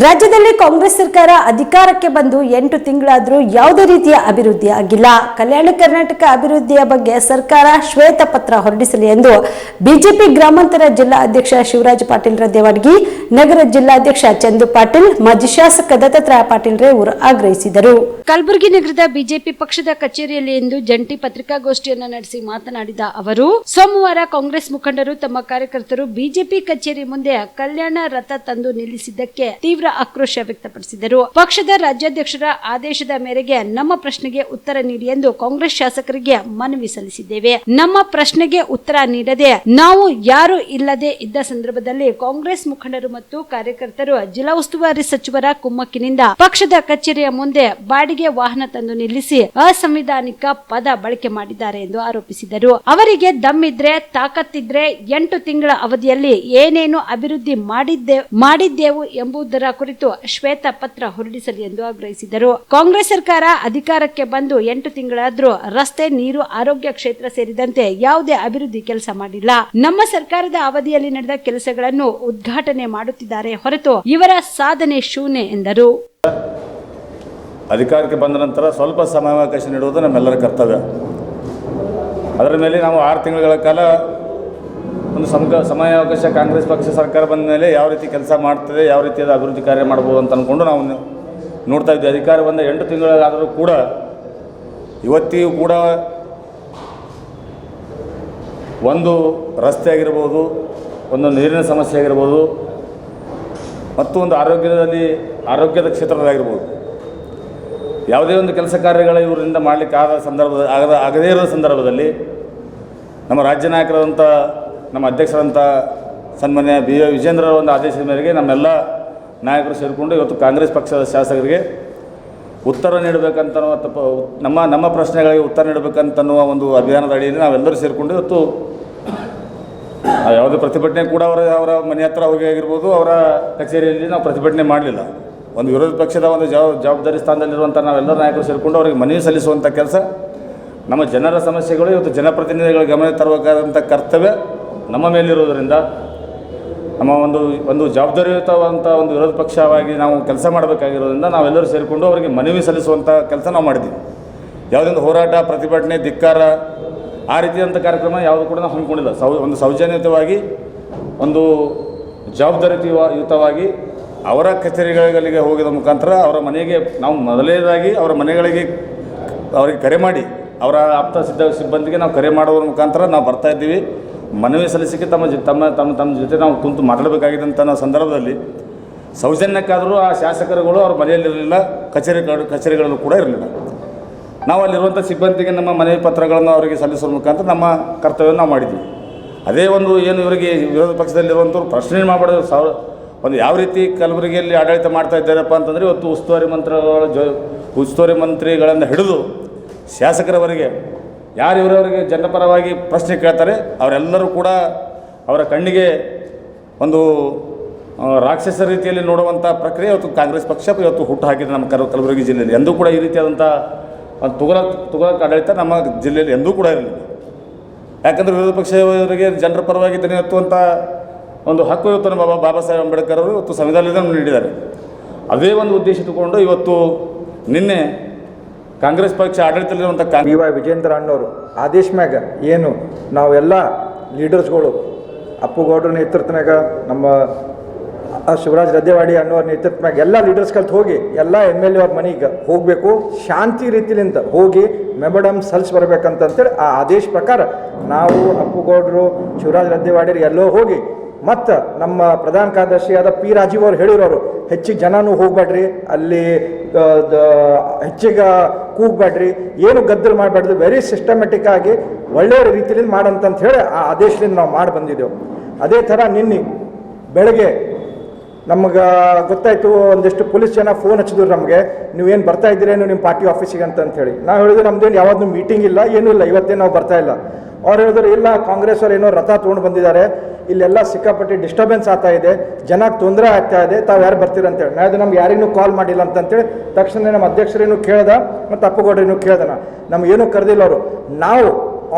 ರಾಜ್ಯದಲ್ಲಿ ಕಾಂಗ್ರೆಸ್ ಸರ್ಕಾರ ಅಧಿಕಾರಕ್ಕೆ ಬಂದು ಎಂಟು ತಿಂಗಳಾದರೂ ಯಾವುದೇ ರೀತಿಯ ಅಭಿವೃದ್ಧಿ ಆಗಿಲ್ಲ. ಕಲ್ಯಾಣ ಕರ್ನಾಟಕ ಅಭಿವೃದ್ಧಿಯ ಬಗ್ಗೆ ಸರ್ಕಾರ ಶ್ವೇತ ಪತ್ರ ಹೊರಡಿಸಲಿ ಎಂದು ಬಿಜೆಪಿ ಗ್ರಾಮಾಂತರ ಜಿಲ್ಲಾ ಅಧ್ಯಕ್ಷ ಶಿವರಾಜ್ ಪಾಟೀಲ್ ದೇವಾಡ್ಗಿ ನಗರ ಜಿಲ್ಲಾಧ್ಯಕ್ಷ ಚಂದು ಪಾಟೀಲ್, ಮಾಜಿ ಶಾಸಕ ದತ್ತಾತ್ರೇಯ ಪಾಟೀಲ್ ರೇವರು ಆಗ್ರಹಿಸಿದರು. ಕಲಬುರಗಿ ನಗರದ ಬಿಜೆಪಿ ಪಕ್ಷದ ಕಚೇರಿಯಲ್ಲಿ ಇಂದು ಜಂಟಿ ಪತ್ರಿಕಾಗೋಷ್ಠಿಯನ್ನು ನಡೆಸಿ ಮಾತನಾಡಿದ ಅವರು, ಸೋಮವಾರ ಕಾಂಗ್ರೆಸ್ ಮುಖಂಡರು ತಮ್ಮ ಕಾರ್ಯಕರ್ತರು ಬಿಜೆಪಿ ಕಚೇರಿ ಮುಂದೆ ಕಲ್ಯಾಣ ರಥ ತಂದು ನಿಲ್ಲಿಸಿದ್ದಕ್ಕೆ ತೀವ್ರ ಆಕ್ರೋಶ ವ್ಯಕ್ತಪಡಿಸಿದರು. ಪಕ್ಷದ ರಾಜ್ಯಾಧ್ಯಕ್ಷರ ಆದೇಶದ ಮೇರೆಗೆ ನಮ್ಮ ಪ್ರಶ್ನೆಗೆ ಉತ್ತರ ನೀಡಿ ಎಂದು ಕಾಂಗ್ರೆಸ್ ಶಾಸಕರಿಗೆ ಮನವಿ ಸಲ್ಲಿಸಿದ್ದೇವೆ. ನಮ್ಮ ಪ್ರಶ್ನೆಗೆ ಉತ್ತರ ನೀಡದೆ ನಾವು ಯಾರು ಇಲ್ಲದೆ ಇದ್ದ ಸಂದರ್ಭದಲ್ಲಿ ಕಾಂಗ್ರೆಸ್ ಮುಖಂಡರು ಮತ್ತು ಕಾರ್ಯಕರ್ತರು ಜಿಲ್ಲಾ ಉಸ್ತುವಾರಿ ಸಚಿವರ ಕುಮ್ಮಕ್ಕಿನಿಂದ ಪಕ್ಷದ ಕಚೇರಿಯ ಮುಂದೆ ಬಾಡಿಗೆ ವಾಹನ ತಂದು ನಿಲ್ಲಿಸಿ ಅಸಂವಿಧಾನಿಕ ಪದ ಬಳಕೆ ಮಾಡಿದ್ದಾರೆ ಎಂದು ಆರೋಪಿಸಿದರು. ಅವರಿಗೆ ದಮ್ಮಿದ್ರೆ, ತಾಕತ್ತಿದ್ರೆ ಎಂಟು ತಿಂಗಳ ಅವಧಿಯಲ್ಲಿ ಏನೇನು ಅಭಿವೃದ್ಧಿ ಮಾಡಿದ್ದೆ, ಮಾಡಿದ್ದೆವು ಎಂಬುದರ ಕುರಿತು ಶ್ವೇತ ಪತ್ರ ಹೊರಡಿಸಲಿ ಎಂದು ಆಗ್ರಹಿಸಿದರು. ಕಾಂಗ್ರೆಸ್ ಸರ್ಕಾರ ಅಧಿಕಾರಕ್ಕೆ ಬಂದು ಎಂಟು ತಿಂಗಳಾದರೂ ರಸ್ತೆ, ನೀರು, ಆರೋಗ್ಯ ಕ್ಷೇತ್ರ ಸೇರಿದಂತೆ ಯಾವುದೇ ಅಭಿವೃದ್ಧಿ ಕೆಲಸ ಮಾಡಿಲ್ಲ. ನಮ್ಮ ಸರ್ಕಾರದ ಅವಧಿಯಲ್ಲಿ ನಡೆದ ಕೆಲಸಗಳನ್ನು ಉದ್ಘಾಟನೆ ಮಾಡುತ್ತಿದ್ದಾರೆ ಹೊರತು ಇವರ ಸಾಧನೆ ಶೂನ್ಯ ಎಂದರು. ಅಧಿಕಾರಕ್ಕೆ ಬಂದ ನಂತರ ಸ್ವಲ್ಪ ಸಮಯಾವಕಾಶ ನೀಡುವುದು ನಮ್ಮೆಲ್ಲರ ಕರ್ತವ್ಯ. ಅದರ ಮೇಲೆ ನಾವು ಆರು ತಿಂಗಳ ಕಾಲ ಒಂದು ಸಮಕ ಸಮಯಾವಕಾಶ ಕಾಂಗ್ರೆಸ್ ಪಕ್ಷ ಸರ್ಕಾರ ಬಂದ ಮೇಲೆ ಯಾವ ರೀತಿ ಕೆಲಸ ಮಾಡ್ತದೆ, ಯಾವ ರೀತಿಯಾದ ಅಭಿವೃದ್ಧಿ ಕಾರ್ಯ ಮಾಡ್ಬೋದು ಅಂತ ಅಂದ್ಕೊಂಡು ನಾವು ನೋಡ್ತಾ ಇದ್ದೀವಿ ಅಧಿಕಾರ ಬಂದ ಎಂಟು ತಿಂಗಳಾದರೂ ಕೂಡ ಇವತ್ತಿಗೂ ಕೂಡ ಒಂದು ರಸ್ತೆ ಆಗಿರ್ಬೋದು, ಒಂದು ನೀರಿನ ಸಮಸ್ಯೆ ಆಗಿರ್ಬೋದು, ಮತ್ತು ಒಂದು ಆರೋಗ್ಯದಲ್ಲಿ, ಆರೋಗ್ಯದ ಕ್ಷೇತ್ರದಾಗಿರ್ಬೋದು ಯಾವುದೇ ಒಂದು ಕೆಲಸ ಕಾರ್ಯಗಳ ಇವರಿಂದ ಮಾಡಲಿಕ್ಕೆ ಆದ ಸಂದರ್ಭದ, ಆಗದ, ಆಗದೇ ಇರೋ ಸಂದರ್ಭದಲ್ಲಿ ನಮ್ಮ ರಾಜ್ಯ ನಾಯಕರಾದಂಥ ನಮ್ಮ ಅಧ್ಯಕ್ಷರಂಥ ಸನ್ಮಾನ್ಯ ಬಿ ಎ ವಿಜೇಂದ್ರ ಒಂದು ಆದೇಶದ ಮೇರೆಗೆ ನಮ್ಮೆಲ್ಲ ನಾಯಕರು ಸೇರಿಕೊಂಡು ಇವತ್ತು ಕಾಂಗ್ರೆಸ್ ಪಕ್ಷದ ಶಾಸಕರಿಗೆ ಉತ್ತರ ನೀಡಬೇಕಂತ ತಪ್ಪ, ನಮ್ಮ ನಮ್ಮ ಪ್ರಶ್ನೆಗಳಿಗೆ ಉತ್ತರ ನೀಡಬೇಕಂತನ್ನುವ ಒಂದು ಅಭಿಯಾನದ ಅಡಿಯಲ್ಲಿ ನಾವೆಲ್ಲರೂ ಸೇರಿಕೊಂಡು ಇವತ್ತು ಯಾವುದೇ ಪ್ರತಿಭಟನೆ ಕೂಡ ಅವರ ಅವರ ಮನೆ ಹತ್ರ ಹೋಗಿ ಆಗಿರ್ಬೋದು, ಅವರ ಕಚೇರಿಯಲ್ಲಿ ನಾವು ಪ್ರತಿಭಟನೆ ಮಾಡಲಿಲ್ಲ. ಒಂದು ವಿರೋಧ ಪಕ್ಷದ ಒಂದು ಜವಾಬ್, ಜವಾಬ್ದಾರಿ ಸ್ಥಾನದಲ್ಲಿರುವಂಥ ನಾವೆಲ್ಲರೂ ನಾಯಕರು ಸೇರಿಕೊಂಡು ಅವರಿಗೆ ಮನವಿ ಸಲ್ಲಿಸುವಂಥ ಕೆಲಸ. ನಮ್ಮ ಜನರ ಸಮಸ್ಯೆಗಳು ಇವತ್ತು ಜನಪ್ರತಿನಿಧಿಗಳ ಗಮನ ತರಬೇಕಾದಂಥ ಕರ್ತವ್ಯ. ನಮ್ಮ ಮೇಲಿರೋದರಿಂದ ನಮ್ಮ ಒಂದು ಒಂದು ಜವಾಬ್ದಾರಿಯುತವಂಥ ಒಂದು ವಿರೋಧ ಪಕ್ಷವಾಗಿ ನಾವು ಕೆಲಸ ಮಾಡಬೇಕಾಗಿರೋದ್ರಿಂದ ನಾವೆಲ್ಲರೂ ಸೇರಿಕೊಂಡು ಅವರಿಗೆ ಮನವಿ ಸಲ್ಲಿಸುವಂಥ ಕೆಲಸ ನಾವು ಮಾಡಿದ್ದೀವಿ. ಯಾವುದೊಂದು ಹೋರಾಟ, ಪ್ರತಿಭಟನೆ, ಧಿಕ್ಕಾರ ಆ ರೀತಿಯಾದಂಥ ಕಾರ್ಯಕ್ರಮ ಯಾವುದು ಕೂಡ ನಾವು ಹಮ್ಮಿಕೊಂಡಿಲ್ಲ. ಸೌ, ಒಂದು ಸೌಜನ್ಯಯುತವಾಗಿ ಒಂದು ಜವಾಬ್ದಾರಿಯುತವಾಗಿ ಅವರ ಕಚೇರಿಗಳಿಗೆ ಹೋಗಿದ ಮುಖಾಂತರ ಅವರ ಮನೆಗೆ ನಾವು ಮೊದಲನೇದಾಗಿ ಅವರ ಮನೆಗಳಿಗೆ ಅವರಿಗೆ ಕರೆ ಮಾಡಿ, ಅವರ ಆಪ್ತ ಸಿದ್ಧ ಸಿಬ್ಬಂದಿಗೆ ನಾವು ಕರೆ ಮಾಡೋದ್ರ ಮುಖಾಂತರ ನಾವು ಬರ್ತಾ ಇದ್ದೀವಿ. ಮನವಿ ಸಲ್ಲಿಸಿಕೆ ತಮ್ಮ ತಮ್ಮ ತಮ್ಮ ತಮ್ಮ ಜೊತೆ ನಾವು ಕುಂತು ಮಾತಾಡಬೇಕಾಗಿದ್ದಂಥ ಸಂದರ್ಭದಲ್ಲಿ ಸೌಜನ್ಯಕ್ಕಾದರೂ ಆ ಶಾಸಕರುಗಳು ಅವ್ರ ಮನೆಯಲ್ಲಿರಲಿಲ್ಲ ಕಚೇರಿ ಕಚೇರಿಗಳಲ್ಲೂ ಕೂಡ ಇರಲಿಲ್ಲ. ನಾವು ಅಲ್ಲಿರುವಂಥ ಸಿಬ್ಬಂದಿಗೆ ನಮ್ಮ ಮನವಿ ಪತ್ರಗಳನ್ನು ಅವರಿಗೆ ಸಲ್ಲಿಸುವ ಮುಖಾಂತರ ನಮ್ಮ ಕರ್ತವ್ಯವನ್ನು ನಾವು ಮಾಡಿದ್ವಿ. ಅದೇ ಒಂದು ಏನು ಇವರಿಗೆ ವಿರೋಧ ಪಕ್ಷದಲ್ಲಿರುವಂಥವ್ರು ಪ್ರಶ್ನೆ ಮಾಡಬಾರ್ದು ಸಾವಿರ ಒಂದು ಯಾವ ರೀತಿ ಕಲಬುರಗಿಯಲ್ಲಿ ಆಡಳಿತ ಮಾಡ್ತಾ ಇದ್ದಾರಪ್ಪ ಅಂತಂದರೆ ಇವತ್ತು ಉಸ್ತುವಾರಿ ಮಂತ್ರಿಗಳ, ಜೊ, ಉಸ್ತುವಾರಿ ಮಂತ್ರಿಗಳನ್ನು ಹಿಡಿದು ಶಾಸಕರವರೆಗೆ ಯಾರು ಇವರವರಿಗೆ ಜನಪರವಾಗಿ ಪ್ರಶ್ನೆ ಕೇಳ್ತಾರೆ, ಅವರೆಲ್ಲರೂ ಕೂಡ ಅವರ ಕಣ್ಣಿಗೆ ಒಂದು ರಾಕ್ಷಸ ರೀತಿಯಲ್ಲಿ ನೋಡುವಂಥ ಪ್ರಕ್ರಿಯೆ ಇವತ್ತು ಕಾಂಗ್ರೆಸ್ ಪಕ್ಷ ಇವತ್ತು ಹುಟ್ಟು ಹಾಕಿದೆ ನಮ್ಮ ಕಲ ಕಲಬುರಗಿ ಜಿಲ್ಲೆಯಲ್ಲಿ. ಎಂದೂ ಕೂಡ ಈ ರೀತಿಯಾದಂಥ ಒಂದು ತುಗಲ ತುಗಲಕ್ ಆಡಳಿತ ನಮ್ಮ ಜಿಲ್ಲೆಯಲ್ಲಿ ಎಂದೂ ಕೂಡ ಇರಲಿಲ್ಲ. ಯಾಕಂದರೆ ವಿರೋಧ ಪಕ್ಷದವರಿಗೆ ಜನರ ಪರವಾಗಿ ದನಿ ಎತ್ತುವಂಥ ಒಂದು ಹಕ್ಕು ಇವತ್ತು ನಮ್ಮ ಬಾಬಾ ಬಾಬಾ ಸಾಹೇಬ್ ಅಂಬೇಡ್ಕರ್ ಅವರು ಇವತ್ತು ಸಂವಿಧಾನದಿಂದ ನೀಡಿದ್ದಾರೆ. ಅದೇ ಒಂದು ಉದ್ದೇಶ ಇಟ್ಟುಕೊಂಡು ಇವತ್ತು ನಿನ್ನೆ ಕಾಂಗ್ರೆಸ್ ಪಕ್ಷ ಆಡಳಿತದಲ್ಲಿರುವಂಥ ಬಿ ವೈ ವಿಜೇಂದ್ರ ಅಣ್ಣವರು ಆದೇಶ ಮ್ಯಾಗ ಏನು ನಾವೆಲ್ಲ ಲೀಡರ್ಸ್ಗಳು ಅಪ್ಪುಗೌಡ್ರ ನೇತೃತ್ವನಾಗ, ನಮ್ಮ ಶಿವರಾಜ್ ರದ್ದೇವಾಡಿ ಅನ್ನೋರ ನೇತೃತ್ವ ಮ್ಯಾಗ ಎಲ್ಲ ಲೀಡರ್ಸ್ ಕಲ್ತು ಹೋಗಿ, ಎಲ್ಲ ಎಂ ಎಲ್ ಎ ಅವ್ರ ಮನೆಗೆ ಹೋಗಬೇಕು, ಶಾಂತಿ ರೀತಿಲಿಂದ ಹೋಗಿ ಮೆಮಡಮ್ ಸಲ್ಸ್ ಬರ್ಬೇಕಂತಂತೇಳಿ ಆ ಆದೇಶ ಪ್ರಕಾರ ನಾವು ಅಪ್ಪುಗೌಡ್ರು, ಶಿವರಾಜ್ ರದ್ದೇವಾಡಿ ಎಲ್ಲೋ ಹೋಗಿ, ಮತ್ತು ನಮ್ಮ ಪ್ರಧಾನ ಕಾರ್ಯದರ್ಶಿಯಾದ ಪಿ ರಾಜೀವ್ ಅವ್ರು ಹೇಳಿರೋರು, ಹೆಚ್ಚಿಗೆ ಜನನೂ ಹೋಗ್ಬೇಡ್ರಿ ಅಲ್ಲಿ ಹೆಚ್ಚಿಗೆ ಕೂಗ್ಬೇಡ್ರಿ. ಏನು ಗದ್ದಲು ಮಾಡಬೇಡ್ದು ವೆರಿ ಸಿಸ್ಟಮೆಟಿಕ್ ಆಗಿ ಒಳ್ಳೆಯ ರೀತಿಯಲ್ಲಿ ಮಾಡಂತಂತ ಹೇಳಿ ಆ ಆದೇಶದಿಂದ ನಾವು ಮಾಡಿ ಬಂದಿದ್ದೆವು. ಅದೇ ಥರ ನಿನ್ನೆ ಬೆಳಗ್ಗೆ ನಮಗೆ ಗೊತ್ತಾಯ್ತು ಒಂದಿಷ್ಟು ಪೊಲೀಸ್ ಜನ ಫೋನ್ ಹಚ್ಚಿದ್ರು ನಮಗೆ. ನೀವೇನು ಬರ್ತಾ ಇದ್ದೀರೇನು ನಿಮ್ಮ ಪಾರ್ಟಿ ಆಫೀಸಿಗೆ ಅಂತ ಹೇಳಿ. ನಾವು ಹೇಳಿದ್ರೆ ನಮ್ದೇನು ಯಾವ್ದು ಮೀಟಿಂಗ್ ಇಲ್ಲ, ಏನೂ ಇಲ್ಲ, ಇವತ್ತೇ ನಾವು ಬರ್ತಾ ಇಲ್ಲ. ಅವ್ರು ಹೇಳಿದ್ರು, ಇಲ್ಲ, ಕಾಂಗ್ರೆಸ್ ಅವ್ರು ಏನೋ ರಥ ತೊಗೊಂಡು ಬಂದಿದ್ದಾರೆ. ಇಲ್ಲೆಲ್ಲ ಸಿಕ್ಕಾಪಟ್ಟೆ ಡಿಸ್ಟರ್ಬೆನ್ಸ್ ಆಗ್ತಾ ಇದೆ. ಜನಕ್ಕೆ ತೊಂದರೆ ಆಗ್ತಾ ಇದೆ. ತಾವು ಯಾರು ಬರ್ತೀರ ಅಂತೇಳಿ ನಾ ಅದು ನಮ್ಗೆ ಯಾರಿಗೂ ಕಾಲ್ ಮಾಡಿಲ್ಲ ಅಂತಂತೇಳಿ ತಕ್ಷಣ ನಮ್ಮ ಅಧ್ಯಕ್ಷರೇನು ಕೇಳ್ದ ಮತ್ತು ಕೇಳ್ದ ನಮ್ಗೆ ನಮಗೇನು ಕರೆದಿಲ್ಲ ಅವರು. ನಾವು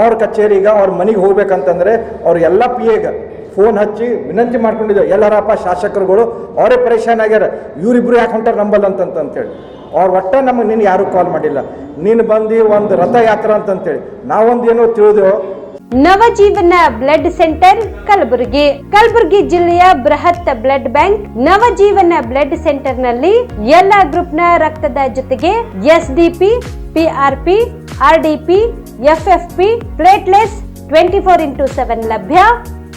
ಅವ್ರ ಕಚೇರಿಗೆ ಅವ್ರ ಮನೆಗೆ ಹೋಗ್ಬೇಕಂತಂದ್ರೆ ಅವ್ರ ಎಲ್ಲ ಪಿ ಎಗೆ ಫೋನ್ ಹಚ್ಚಿ ವಿನಂತಿ ಮಾಡ್ಕೊಂಡಿದ್ದೆ, ಎಲ್ಲರಪ್ಪ ಶಾಸಕರುಗಳು, ಅವರೇ ಪರೇಶಾನ್ ಆಗ್ಯಾರ, ಇವರಿಬ್ರು ಯಾಕೆ ಹೊಂಟಾರ ನಂಬಲ್ ಅಂತಂತೇಳಿ ಅವ್ರು ಒಟ್ಟೆ ನಮಗೆ ನೀನು ಯಾರೂ ಕಾಲ್ ಮಾಡಿಲ್ಲ. ನೀನು ಬಂದು ಒಂದು ರಥಯಾತ್ರೆ ಅಂತಂತೇಳಿ ನಾವೊಂದು ಏನೋ ತಿಳಿದೆವು? Navajeevana blood centre Kalaburagi. Kalaburagi ಜಿಲ್ಲೆಯ ಬೃಹತ್ ಬ್ಲಡ್ ಬ್ಯಾಂಕ್ ನವಜೀವನ ಬ್ಲಡ್ ಸೆಂಟರ್ನಲ್ಲಿ ಎಲ್ಲಾ ಗ್ರೂಪ್ನ ರಕ್ತದ ಜೊತೆಗೆ SDP PRP RDP FFP platelets twenty four into seven ಲಭ್ಯ.